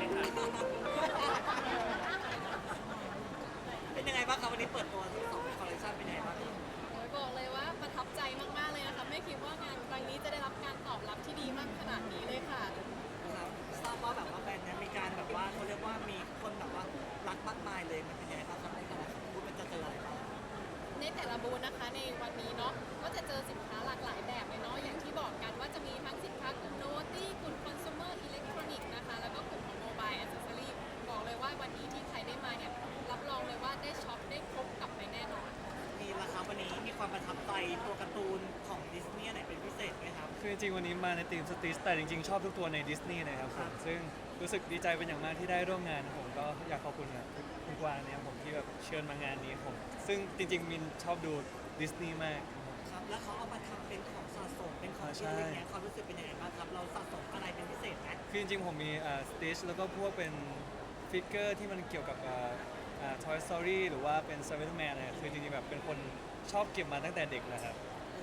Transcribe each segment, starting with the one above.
เลยค่ะเป็นยังไงบ้างครับวันนี้เปิดตัวที่สองคอลเลคชันเป็นยังไงบ้างครับโอ้ยบอกเลยว่าประทับใจมาก ๆ เลยนะคะ ไม่คิดว่างานครั้งนี้จะได้รับการตอบรับที่ดีมากขนาดนี้เลยค่ะ ครับทราบว่าแบบว่าแบรนด์เนี้มีการแบบว่าเขาเรียกว่ามีคนแบบว่ารักมากมายเลยมันเป็นยังไงบ้างครับในแต่ละบูธมันจะเจออะไรบ้างในแต่ละบูธนะคะในวันนี้เนาะ ได้ช็อปได้ครบกลับไปแน่นอน มีราคาวันนี้มีความประทับใจตัวการ์ตูนของดิสนีย์ไหนเป็นพิเศษไหมครับ คือจริงๆวันนี้มาในทีมสติสแต่จริงๆ ชอบทุกตัวในดิสนีย์นะครับผครัมบ ซึ่งรู้สึกดีใจเป็นอย่างมากที่ได้ร่วมงานผมก็อยากขอบคุณนะคุณกวางเนี่ยผมที่แบบเชิญมางานนี้ผม ซึ่งจริงๆมินชอบดูดิสนีย์มาก ครับ แล้วเขาเอามาทำเป็นของสะสมเป็นของอ่าใช่ที่อะไรเงี้ยความรู้สึกเป็นยังไงบ้างครับ เราสะสมอะไรเป็นพิเศษไหมคือจริงๆผมมีอ่าสติชแล้วก็พวกเป็นฟิกเกอร์ที่มันเกี่ยวกับอ่าอ่า Toy Story หรือว่าเป็น s p i d e r Man เนี่ยคือจริงๆแบบเป็นคนชอบเก็บมาตั้งแต่เด็กนะครับ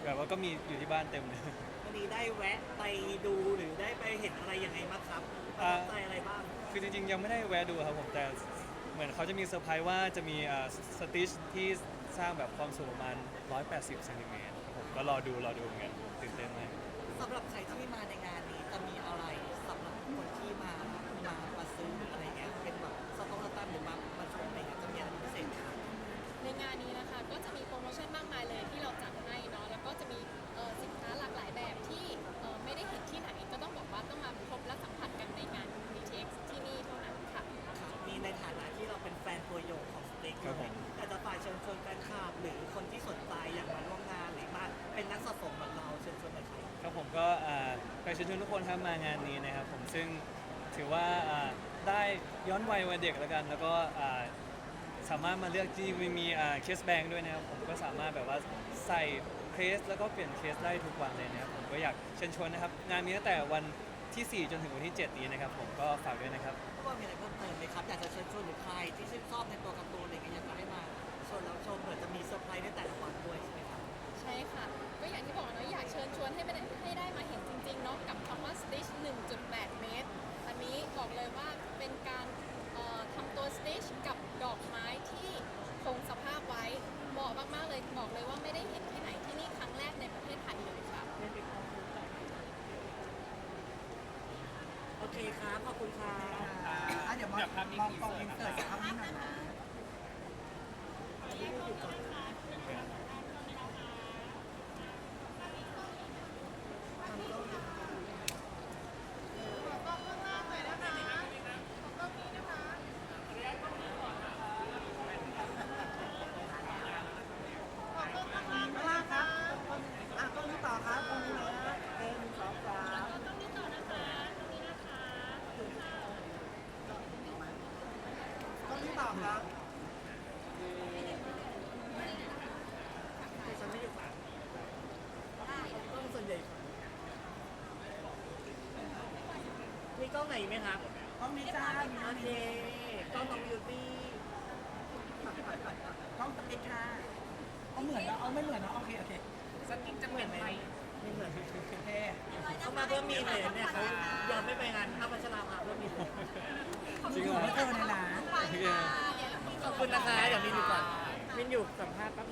แบบว่าก็มีอยู่ที่บ้านเต็มเลย วันนี้ได้แวะไปดูหรือได้ไปเห็นอะไรยังไงบ้างครับประอ่าทับใจอะไรบ้าง คือจริงๆยังไม่ได้แวะดูครับผมแต่เหมือนเขาจะมีเซอร์ไพรส์ว่าจะมีสติชที่สร้างแบบความสูงประมาณ 180เซนติเมตรครับผมก็รอดูรอดูเหมือนกันตื่นเต้นมากสำหรับใครที่มาในงานนี้จะมีอะไรสำหรับคนที่มามามาาไปเชิญชวนทุกคนครับมางานนี้นะครับผมซึ่งถือว่าอ่าได้ย้อนวัยวัยเด็กแล้วกัน แล้วก็อ่าสามารถมาเลือกที่มีมีเคสแบงด้วยนะครับผมก็สามารถแบบว่าใส่เคสแล้วก็เปลี่ยนเคสได้ทุกวันเลยนะครับผมก็อยากเชิญชวนนะครับงานมีตั้งแต่วันที่ 4 จนถึงวันที่ 7 นี้นะครับผมก็ฝากด้วยนะครับเพราะว่ามีอะไรเพิ่มเติมไหมครับ อยากจะเชิญชวนหรือใครที่ชื่นชอบในตัวการ์ตูนอะไรเงี้ยอยากจะให้มาชวนเราชมเผื่อจะมีเซอร์ไพรส์ในแต่ละวันด้วยใช่ไหมครับ ใช่ค่ะ ก็อย่างที่บอกเนาะอยากเชิญชวนให้ไปได้ให้ได้มาเห็นจริงๆเนาะกับคำว่า Stitch 1.8 เมตร อันนี้บอกเลยว่าเป็นการเอ่อทำตัว Stitch กับดอกไม้ที่คงสภาพไว้ เหมาะมากๆเลย บอกเลยว่าไม่ได้เห็นที่ไหนที่นี่ครั้งแรกในประเทศไทยเลยค่ะ โอ เคครับขอบคุณครับอะเดี๋ยวมองเดี๋ยวภาพนี้มองกล้องอินเสิร์ตครับภาพนี้หน่อยนะข้างล่างครับอะกล้องนี้ต่อครับกล้องนี้นะหนึ่งสองสามกล้องนี้ต่อนะคะกล้องนี้นะคะ กล้องนี้ต่อครับฉันไม่อยู่ฝั่งกล้องส่วนใหญ่ฝั่งมีกล้องไหนไหมครับกล้องนี้จ้ามีโอเคกล้องน้องบิวตี้กล้องสติ๊กค่ะเอาเหมือนแล้วเอาไม่เหมือนนะโอเคโอเคสติ๊กจะเหมือนไหม ไม่เหมือนแค่เขามาเพื่อมีเลยเนี่ยเขายอมไม่ไปงานข้าพัชราภาเพื่อมีเลยจริงเหรอไม่เจอเลยนร้านขอบคุณนะคะเดี๋ยวมินอยู่ก่อนมินอยู่สัมภาษณ์แป๊บ